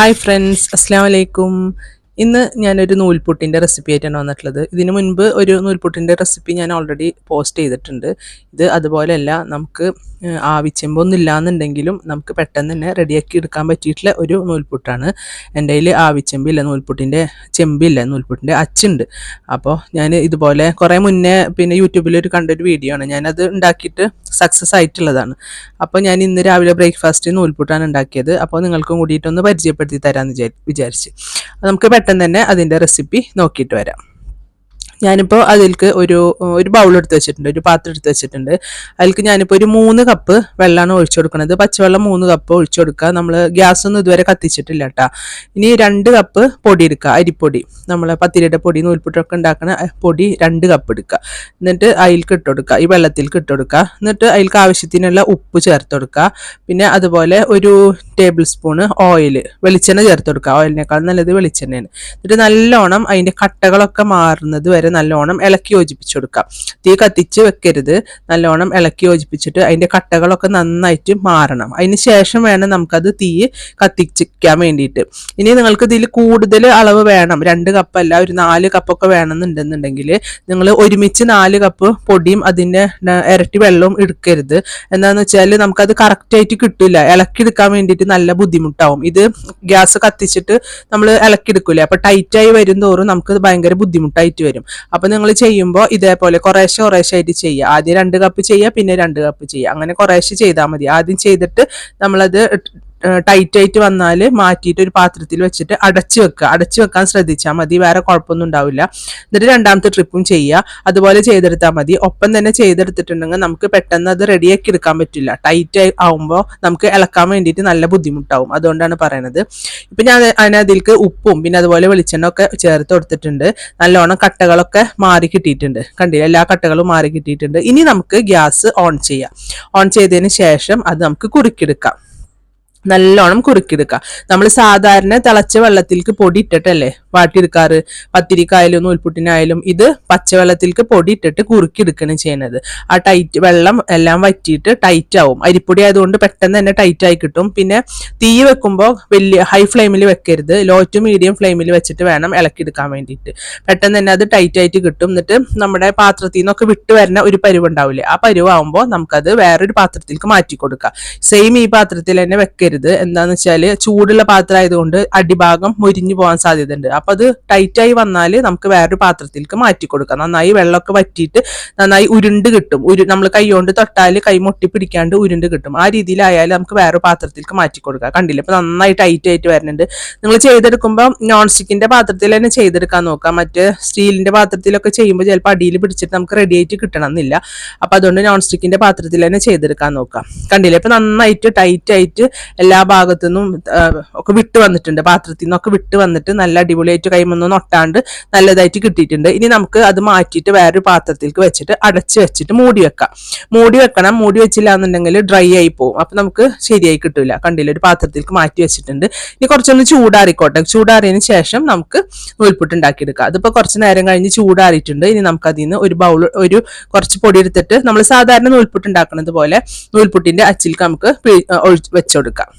Hi friends അസ്സാം വലൈക്കും ഇന്ന് ഞാനൊരു നൂൽപുട്ടിന്റെ റെസിപ്പി ആയിട്ടാണ് വന്നിട്ടുള്ളത്. ഇതിനു മുൻപ് ഒരു നൂൽപുട്ടിന്റെ റെസിപ്പി ഞാൻ ഓൾറെഡി പോസ്റ്റ് ചെയ്തിട്ടുണ്ട്. ഇത് അതുപോലെയല്ല നമുക്ക് ആവിച്ചെമ്പൊന്നും ഇല്ലാന്നുണ്ടെങ്കിലും നമുക്ക് പെട്ടെന്ന് തന്നെ റെഡിയാക്കി എടുക്കാൻ പറ്റിയിട്ടുള്ള ഒരു നൂൽപുട്ടാണ്. എന്റെ കയ്യിൽ ആവിച്ചെമ്പില്ല നൂൽപുട്ടിന്റെ ചെമ്പില്ല നൂൽപുട്ടിന്റെ അച്ചുണ്ട്. അപ്പോൾ ഞാൻ ഇതുപോലെ കുറേ മുന്നേ പിന്നെ യൂട്യൂബിൽ ഒരു കണ്ടൊരു വീഡിയോ ആണ്. ഞാനത് ഉണ്ടാക്കിയിട്ട് സക്സസ് ആയിട്ടുള്ളതാണ്. അപ്പോൾ ഞാൻ ഇന്ന് രാവിലെ ബ്രേക്ക്ഫാസ്റ്റ് നൂൽപുട്ടാണ് ഉണ്ടാക്കിയത്. അപ്പോൾ നിങ്ങൾക്കും കൂടിയിട്ടൊന്ന് പരിചയപ്പെടുത്തി തരാമെന്ന് വിചാരി വിചാരിച്ച്. നമുക്ക് പെട്ടെന്ന് തന്നെ അതിന്റെ റെസിപ്പി നോക്കിയിട്ട് വരാം. ഞാനിപ്പോൾ അതിൽക്ക് ഒരു ഒരു ബൗൾ എടുത്ത് വെച്ചിട്ടുണ്ട് ഒരു പാത്രം എടുത്ത് വെച്ചിട്ടുണ്ട്. അതിൽക്ക് ഞാനിപ്പോൾ ഒരു മൂന്ന് കപ്പ് വെള്ളമാണ് ഒഴിച്ചു കൊടുക്കുന്നത് പച്ചവെള്ളം മൂന്ന് കപ്പ് ഒഴിച്ചു കൊടുക്കുക. നമ്മൾ ഗ്യാസ് ഒന്നും ഇതുവരെ കത്തിച്ചിട്ടില്ല കേട്ടോ ഇനി രണ്ട് കപ്പ് പൊടി എടുക്കുക അരിപ്പൊടി. നമ്മൾ പത്തിരിയുടെ പൊടി നൂൽപ്പുട്ടൊക്കെ ഉണ്ടാക്കുന്ന പൊടി രണ്ട് കപ്പ് എടുക്കുക. എന്നിട്ട് അതിൽക്ക് ഇട്ട് കൊടുക്കുക ഈ വെള്ളത്തിൽക്ക് ഇട്ട് കൊടുക്കുക. എന്നിട്ട് അതിൽക്ക് ആവശ്യത്തിനുള്ള ഉപ്പ് ചേർത്ത് കൊടുക്കുക. പിന്നെ അതുപോലെ ഒരു ടേബിൾ സ്പൂണ് ഓയിൽ വെളിച്ചെണ്ണ ചേർത്ത് കൊടുക്കുക. ഓയിലിനേക്കാൾ നല്ലത് വെളിച്ചെണ്ണയാണ്. എന്നിട്ട് നല്ലോണം അതിന്റെ കട്ടകളൊക്കെ മാറുന്നത് വരെ നല്ലോണം ഇളക്കി യോജിപ്പിച്ചു കൊടുക്കാം. തീ കത്തിച്ച് വെക്കരുത്. നല്ലോണം ഇളക്കി യോജിപ്പിച്ചിട്ട് അതിന്റെ കട്ടകളൊക്കെ നന്നായിട്ട് മാറണം. അതിന് ശേഷം വേണം നമുക്കത് തീ കത്തിച്ചിക്കാൻ വേണ്ടിയിട്ട്. ഇനി നിങ്ങൾക്ക് ഇതിൽ കൂടുതൽ അളവ് വേണം. രണ്ട് കപ്പല്ല ഒരു നാല് കപ്പൊക്കെ വേണമെന്നുണ്ടെന്നുണ്ടെങ്കിൽ നിങ്ങൾ ഒരുമിച്ച് നാല് കപ്പ് പൊടിയും അതിന്റെ ഇരട്ടി വെള്ളവും എടുക്കരുത്. എന്താണെന്ന് വെച്ചാൽ നമുക്കത് കറക്റ്റായിട്ട് കിട്ടില്ല ഇളക്കിയെടുക്കാൻ വേണ്ടിയിട്ട് നല്ല ബുദ്ധിമുട്ടാവും. ഇത് ഗ്യാസ് കത്തിച്ചിട്ട് നമ്മൾ ഇളക്കിയെടുക്കില്ല അപ്പോൾ ടൈറ്റായി വരും തോറും നമുക്ക് ഭയങ്കര ബുദ്ധിമുട്ടായിട്ട് വരും. അപ്പൊ നിങ്ങൾ ചെയ്യുമ്പോൾ ഇതേപോലെ കുറേശ്ശെ കുറേശ്ശെ ആയിട്ട് ചെയ്യുക. ആദ്യം രണ്ട് കപ്പ് ചെയ്യുക പിന്നെ രണ്ട് കപ്പ് ചെയ്യുക. അങ്ങനെ കുറേശ്ശെ ചെയ്താൽ മതി. ആദ്യം ചെയ്തിട്ട് നമ്മളത് ടൈറ്റ് ആയിട്ട് വന്നാൽ മാറ്റിയിട്ട് ഒരു പാത്രത്തിൽ വെച്ചിട്ട് അടച്ചു വെക്കുക. അടച്ചു വെക്കാൻ ശ്രദ്ധിച്ചാൽ മതി. വേറെ കുഴപ്പമൊന്നും ഉണ്ടാവില്ല. എന്നിട്ട് രണ്ടാമത്തെ ട്രിപ്പും ചെയ്യുക അതുപോലെ ചെയ്തെടുത്താൽ മതി. ഒപ്പം തന്നെ ചെയ്തെടുത്തിട്ടുണ്ടെങ്കിൽ നമുക്ക് പെട്ടെന്ന് അത് റെഡിയാക്കി എടുക്കാൻ പറ്റില്ല. ടൈറ്റ് ആവുമ്പോൾ നമുക്ക് ഇളക്കാൻ വേണ്ടിയിട്ട് നല്ല ബുദ്ധിമുട്ടാവും. അതുകൊണ്ടാണ് പറയണത്. ഇപ്പം ഞാൻ അതിനതിലേക്ക് ഉപ്പും പിന്നെ അതുപോലെ വെളിച്ചെണ്ണ ഒക്കെ ചേർത്ത് കൊടുത്തിട്ടുണ്ട്. നല്ലോണം കട്ടകളൊക്കെ മാറി കിട്ടിയിട്ടുണ്ട്. കണ്ടില്ല? എല്ലാ കട്ടകളും മാറി കിട്ടിയിട്ടുണ്ട്. ഇനി നമുക്ക് ഗ്യാസ് ഓൺ ചെയ്യാം. ഓൺ ചെയ്തതിന് ശേഷം അത് നമുക്ക് കുറുക്കിയെടുക്കാം. നല്ലോണം കുറുക്കിയെടുക്കുക നമ്മൾ സാധാരണ തിളച്ച വെള്ളത്തിലേക്ക് പൊടി ഇട്ടിട്ടല്ലേ? വാട്ടിയെടുക്കാറ് പത്തിരിക്കായാലും നൂൽപുട്ടിനായാലും ഇത് പച്ചവെള്ളത്തിലേക്ക് പൊടി ഇട്ടിട്ട് കുറുക്കിയെടുക്കുകയാണ് ചെയ്യുന്നത്. ആ ടൈറ്റ് വെള്ളം എല്ലാം വറ്റിയിട്ട് ടൈറ്റ് ആവും. അരിപ്പൊടി ആയതുകൊണ്ട് പെട്ടെന്ന് തന്നെ ടൈറ്റ് ആയി കിട്ടും. പിന്നെ തീ വെക്കുമ്പോൾ വലിയ ഹൈ ഫ്ലെയിമിൽ വെക്കരുത്. ലോ ടു മീഡിയം ഫ്ലെയിമിൽ വെച്ചിട്ട് വേണം ഇളക്കിയെടുക്കാൻ വേണ്ടിയിട്ട്. പെട്ടെന്ന് തന്നെ അത് ടൈറ്റ് ആയിട്ട് കിട്ടും. എന്നിട്ട് നമ്മുടെ പാത്രത്തിൽ നിന്നൊക്കെ വിട്ട് വരുന്ന ഒരു പരുവ് ഉണ്ടാവില്ലേ ആ പരുവാകുമ്പോൾ നമുക്കത് വേറൊരു പാത്രത്തിലേക്ക് മാറ്റി കൊടുക്കാം. സെയിം ഈ പാത്രത്തിൽ തന്നെ വെക്കരുത്. എന്താണെന്ന് വെച്ചാൽ ചൂടുള്ള പാത്രം ആയതുകൊണ്ട് അടിഭാഗം മുരിഞ്ഞു പോകാൻ സാധ്യതയുണ്ട്. അപ്പൊ അത് ടൈറ്റ് ആയി വന്നാൽ നമുക്ക് വേറൊരു പാത്രത്തിലേക്ക് മാറ്റി കൊടുക്കാം. നന്നായി വെള്ളമൊക്കെ വറ്റിയിട്ട് നന്നായി ഉരുണ്ട് കിട്ടും. ഉരു നമ്മൾ കൈകൊണ്ട് തൊട്ടാൽ കൈ മുട്ടി പിടിക്കാണ്ട് ഉരുണ്ട് കിട്ടും. ആ രീതിയിലായാലും നമുക്ക് വേറെ പാത്രത്തിലേക്ക് മാറ്റി കൊടുക്കാം. കണ്ടില്ല? ഇപ്പൊ നന്നായി ടൈറ്റ് ആയിട്ട് വരുന്നുണ്ട് നിങ്ങൾ ചെയ്തെടുക്കുമ്പോൾ നോൺ സ്റ്റിക്കിന്റെ പാത്രത്തിൽ തന്നെ ചെയ്തെടുക്കാൻ നോക്കാം. മറ്റേ സ്റ്റീലിന്റെ പാത്രത്തിലൊക്കെ ചെയ്യുമ്പോൾ ചിലപ്പോൾ അടിയിൽ പിടിച്ചിട്ട് നമുക്ക് റെഡി ആയിട്ട് കിട്ടണം എന്നില്ല അപ്പൊ അതുകൊണ്ട് നോൺ സ്റ്റിക്കിന്റെ പാത്രത്തിൽ തന്നെ ചെയ്തെടുക്കാൻ നോക്കാം. കണ്ടില്ലേ? ഇപ്പൊ നന്നായിട്ട് ടൈറ്റ് ആയിട്ട് എല്ലാ ഭാഗത്തു നിന്നും ഒക്കെ വിട്ട് വന്നിട്ടുണ്ട്. പാത്രത്തിൽ നിന്നൊക്കെ വിട്ട് വന്നിട്ട് നല്ല അടിപൊളിയായിട്ട് കൈമൊന്നും ഒട്ടാണ്ട് നല്ലതായിട്ട് കിട്ടിയിട്ടുണ്ട്. ഇനി നമുക്ക് അത് മാറ്റിയിട്ട് വേറൊരു പാത്രത്തിലേക്ക് വെച്ചിട്ട് അടച്ച് വെച്ചിട്ട് മൂടി വെക്കാം. മൂടി വെക്കണം. മൂടി വെച്ചില്ല എന്നുണ്ടെങ്കിൽ ഡ്രൈ ആയി പോകും അപ്പം നമുക്ക് ശരിയായി കിട്ടില്ല കണ്ടില്ല? ഒരു പാത്രത്തിലേക്ക് മാറ്റി വെച്ചിട്ടുണ്ട്. ഇനി കുറച്ചൊന്ന് ചൂടാറിക്കോട്ടെ. ചൂടാറിയതിന് ശേഷം നമുക്ക് നൂൽപുട്ട് ഉണ്ടാക്കിയെടുക്കാം. അതിപ്പോൾ കുറച്ച് നേരം കഴിഞ്ഞ് ചൂടാറിയിട്ടുണ്ട്. ഇനി നമുക്ക് അതിൽ നിന്ന് ഒരു ബൗൾ ഒരു കുറച്ച് പൊടി എടുത്തിട്ട് നമ്മൾ സാധാരണ നൂൽപുട്ട് ഉണ്ടാക്കുന്നത് പോലെ നൂൽപുട്ടിന്റെ അച്ചിലേക്ക് നമുക്ക് വെച്ചുകൊടുക്കാം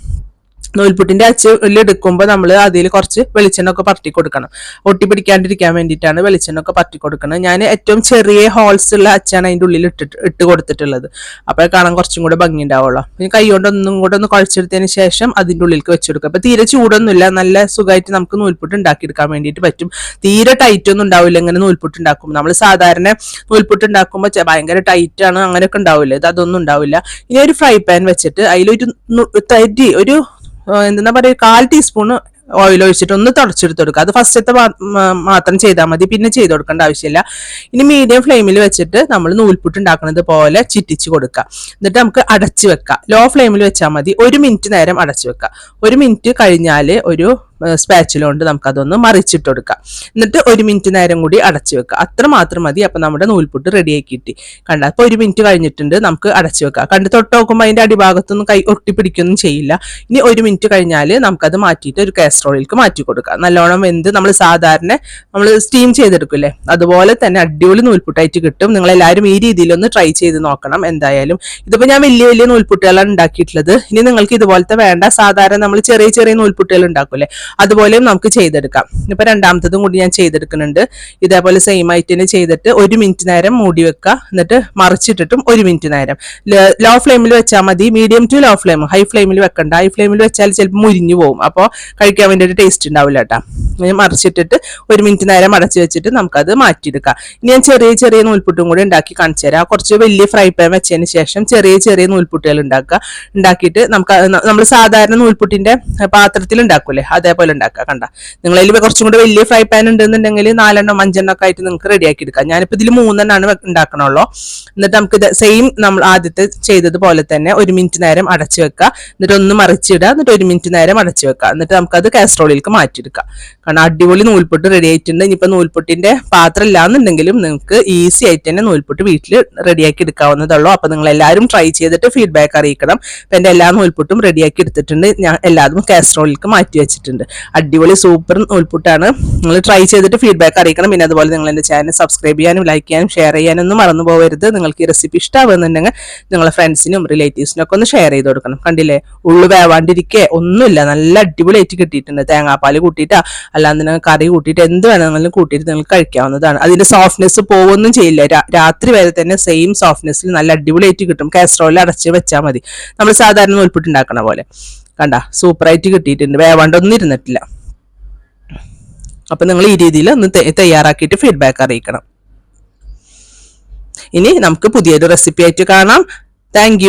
നൂൽപുട്ടിന്റെ അച്ചിൽ എടുക്കുമ്പോൾ നമ്മൾ അതിൽ കുറച്ച് വെളിച്ചെണ്ണ ഒക്കെ പരട്ടി കൊടുക്കണം ഒട്ടി പിടിക്കാണ്ടിരിക്കാൻ വേണ്ടിയിട്ടാണ് വെളിച്ചെണ്ണ ഒക്കെ പരട്ടി കൊടുക്കുന്നത് ഞാൻ ഏറ്റവും ചെറിയ ഹോൾസ് ഉള്ള അച്ചാണ് അതിന്റെ ഉള്ളിൽ ഇട്ടിട്ട് ഇട്ട് കൊടുത്തിട്ടുള്ളത്. അപ്പോൾ കാണാൻ കുറച്ചും കൂടെ ഭംഗി ഉണ്ടാവുള്ളൂ. പിന്നെ കൈ കൊണ്ട് ഒന്നും കൂടെ ഒന്ന് കുഴച്ചെടുത്തതിന് ശേഷം അതിന്റെ ഉള്ളിലേക്ക് വെച്ചെടുക്കുക അപ്പോൾ തീരെ ചൂടൊന്നുമില്ല. നല്ല സുഖമായിട്ട് നമുക്ക് നൂൽപുട്ട് ഉണ്ടാക്കിയെടുക്കാൻ വേണ്ടിയിട്ട് പറ്റും. തീരെ ടൈറ്റ് ഒന്നും ഉണ്ടാവില്ല ഇങ്ങനെ നൂൽപുട്ട് ഉണ്ടാക്കുമ്പോൾ നമ്മൾ സാധാരണ നൂൽപുട്ട് ഉണ്ടാക്കുമ്പോൾ ഭയങ്കര ടൈറ്റ് ആണ് അങ്ങനെയൊക്കെ ഉണ്ടാവില്ല? ഇത് അതൊന്നും ഉണ്ടാവില്ല. ഇനി ഒരു ഫ്രൈ പാൻ വെച്ചിട്ട് അതിലൊരു തരി ഒരു എന്താ പറയുക കാൽ ടീസ്പൂൺ ഓയിൽ ഒഴിച്ചിട്ട് ഒന്ന് തുടച്ചെടുത്ത് കൊടുക്കുക അത് ഫസ്റ്റത്തെ മാത്രം ചെയ്താൽ മതി. പിന്നെ ചെയ്ത് കൊടുക്കേണ്ട ആവശ്യമില്ല. ഇനി മീഡിയം ഫ്ലെയിമിൽ വെച്ചിട്ട് നമ്മൾ നൂൽപുട്ട് ഉണ്ടാക്കുന്നത് പോലെ ചിറ്റിച്ച് കൊടുക്കുക. എന്നിട്ട് നമുക്ക് അടച്ചു വെക്കാം. ലോ ഫ്ലെയിമിൽ വെച്ചാൽ മതി. ഒരു മിനിറ്റ് നേരം അടച്ചു വെക്കുക ഒരു മിനിറ്റ് കഴിഞ്ഞാൽ ഒരു സ്പാച്ചില കൊണ്ട് നമുക്കതൊന്ന് മറിച്ചിട്ട് കൊടുക്കാം എന്നിട്ട് ഒരു മിനിറ്റ് നേരം കൂടി അടച്ചു വെക്കുക. അത്ര മാത്രം മതി. അപ്പം നമ്മുടെ നൂൽപുട്ട് റെഡിയാക്കി കിട്ടി. കണ്ട? അപ്പോൾ ഒരു മിനിറ്റ് കഴിഞ്ഞിട്ടുണ്ട്. നമുക്ക് അടച്ചു വെക്കാം. കണ്ട് തൊട്ട് നോക്കുമ്പോൾ അതിന്റെ അടിഭാഗത്തൊന്നും കൈ ഒട്ടിപ്പിടിക്കൊന്നും ചെയ്യില്ല. ഇനി ഒരു മിനിറ്റ് കഴിഞ്ഞാൽ നമുക്കത് മാറ്റിയിട്ട് ഒരു കാസ്ട്രോളിലേക്ക് മാറ്റി കൊടുക്കാം. നല്ലോണം എന്ത് നമ്മൾ സാധാരണ നമ്മൾ സ്റ്റീം ചെയ്തെടുക്കില്ലേ? അതുപോലെ തന്നെ അടിപൊളി നൂൽപുട്ടായിട്ട് കിട്ടും. നിങ്ങൾ എല്ലാവരും ഈ രീതിയിലൊന്ന് ട്രൈ ചെയ്ത് നോക്കണം എന്തായാലും. ഇതിപ്പോൾ ഞാൻ വലിയ വലിയ നൂൽപുട്ടുകളാണ് ഉണ്ടാക്കിയിട്ടുള്ളത്. ഇനി നിങ്ങൾക്ക് ഇതുപോലത്തെ വേണ്ട. സാധാരണ നമ്മൾ ചെറിയ ചെറിയ നൂൽപുട്ടുകൾ ഉണ്ടാക്കൂലേ അതുപോലെയും നമുക്ക് ചെയ്തെടുക്കാം. ഇപ്പൊ രണ്ടാമത്തതും കൂടി ഞാൻ ചെയ്തെടുക്കുന്നുണ്ട്. ഇതേപോലെ സെയിം ആയിട്ട് തന്നെ ചെയ്തിട്ട് ഒരു മിനിറ്റ് നേരം മൂടി വെക്കുക. എന്നിട്ട് മറിച്ചിട്ടിട്ടും ഒരു മിനിറ്റ് നേരം. ലോ ഫ്ലെയിമിൽ വെച്ചാൽ മതി. Medium to low flame high ഫ്ലെയിമിൽ വെക്കണ്ട. ഹൈ ഫ്ലെയിമിൽ വെച്ചാൽ ചിലപ്പോൾ മുരിഞ്ഞു പോകും അപ്പോൾ കഴിക്കാൻ വേണ്ടിയിട്ട് ടേസ്റ്റ് ഉണ്ടാവില്ല കേട്ടോ. മറിച്ചിട്ടിട്ട് ഒരു മിനിറ്റ് നേരം അടച്ചു വെച്ചിട്ട് നമുക്കത് മാറ്റിയെടുക്കാം. ഇനി ഞാൻ ചെറിയ ചെറിയ നൂൽപുട്ടും കൂടി ഉണ്ടാക്കി കാണിച്ചു തരാം. കുറച്ച് വലിയ ഫ്രൈ പാൻ വെച്ചതിന് ശേഷം ചെറിയ ചെറിയ നൂൽപുട്ടുകൾ ഉണ്ടാക്കുക. ഉണ്ടാക്കിയിട്ട് നമുക്ക് നമ്മൾ സാധാരണ നൂൽപുട്ടിന്റെ പാത്രത്തിൽ ഉണ്ടാക്കൂലേ? അതേപോലെ ഉണ്ടാക്കുക കണ്ട? നിങ്ങൾ അതിൽ കുറച്ചും കൂടി വലിയ ഫ്രൈ പാൻ ഉണ്ടെന്നുണ്ടെങ്കിൽ നാലെണ്ണം അഞ്ചെണ്ണം ഒക്കെ ആയിട്ട് നിങ്ങൾക്ക് റെഡിയാക്കി എടുക്കാം. ഞാനിപ്പോൾ ഇതിൽ മൂന്നെണ്ണമാണ് ഉണ്ടാക്കണുള്ളൂ. എന്നിട്ട് നമുക്ക് ഇത് സെയിം നമ്മൾ ആദ്യത്തെ ചെയ്തതുപോലെ തന്നെ ഒരു മിനിറ്റ് നേരം അടച്ചു വെക്കുക. എന്നിട്ട് ഒന്ന് മറിച്ചിടുക. എന്നിട്ട് ഒരു മിനിറ്റ് നേരം അടച്ചു വെക്കുക. എന്നിട്ട് നമുക്കത് കാസ്ട്രോളിലേക്ക് മാറ്റിയെടുക്കാം. കാരണം അടിപൊളി നൂൽപൊട്ട് റെഡി ആയിട്ടുണ്ട്. ഇനിയിപ്പോൾ നൂൽപൊട്ടിന്റെ പാത്രം ഇല്ലാന്നുണ്ടെങ്കിലും നിങ്ങൾക്ക് ഈസി ആയിട്ട് തന്നെ നൂൽപൊട്ട് വീട്ടിൽ റെഡിയാക്കി എടുക്കാവുന്നതുള്ളൂ അപ്പോൾ നിങ്ങൾ എല്ലാവരും ട്രൈ ചെയ്തിട്ട് ഫീഡ്ബാക്ക് അറിയിക്കണം. അപ്പം എന്റെ എല്ലാ നൂൽപുട്ടും റെഡിയാക്കി എടുത്തിട്ടുണ്ട്. ഞാൻ എല്ലാതും കാസ്ട്രോളിലേക്ക് മാറ്റി വെച്ചിട്ടുണ്ട്. അടിപൊളി സൂപ്പർ നൂൽപുട്ടാണ്. നിങ്ങൾ ട്രൈ ചെയ്തിട്ട് ഫീഡ്ബാക്ക് അറിയിക്കണം. പിന്നെ അതുപോലെ നിങ്ങൾ എന്റെ ചാനൽ സബ്സ്ക്രൈബ് ചെയ്യാനും ലൈക്ക് ചെയ്യാനും ഷെയർ ചെയ്യാനും ഒന്നും മറന്നു പോകരുത് നിങ്ങൾക്ക് ഈ റെസിപ്പി ഇഷ്ടമാകുന്നുണ്ടെങ്കിൽ നിങ്ങളെ ഫ്രണ്ട്സിനും റിലേറ്റീവ്സിനും ഒക്കെ ഒന്ന് ഷെയർ ചെയ്ത് കൊടുക്കണം. കണ്ടില്ലേ? ഉള്ളു വേവാണ്ടിരിക്കേ. ഒന്നുമില്ല. നല്ല അടിപൊളിയായിട്ട് കിട്ടിയിട്ടുണ്ട്. തേങ്ങാപ്പാൽ കൂട്ടിയിട്ടാ. അല്ലാതെ നിങ്ങൾ കറി കൂട്ടിയിട്ട് എന്ത് വേണമെങ്കിലും കൂട്ടിയിട്ട് നിങ്ങൾക്ക് കഴിക്കാവുന്നതാണ്. അതിന്റെ സോഫ്റ്റ്നെസ് പോവൊന്നും ചെയ്യില്ല. രാത്രി വരെ തന്നെ സെയിം സോഫ്റ്റ്നെസ്സിൽ നല്ല അടിപൊളിയായിട്ട് കിട്ടും. കാസ്ട്രോളിൽ അടച്ച് വെച്ചാൽ മതി. നമ്മൾ സാധാരണ നൂൽപുട്ട് ഉണ്ടാക്കണ പോലെ. കണ്ട സൂപ്പറായിട്ട് കിട്ടിയിട്ടുണ്ട്. വേവാണ്ടൊന്നും ഇരുന്നിട്ടില്ല. അപ്പം നിങ്ങൾ ഈ രീതിയിൽ ഒന്ന് തയ്യാറാക്കിയിട്ട് ഫീഡ്ബാക്ക് അറിയിക്കണം. ഇനി നമുക്ക് പുതിയൊരു റെസിപ്പി ആയിട്ട് കാണാം. താങ്ക്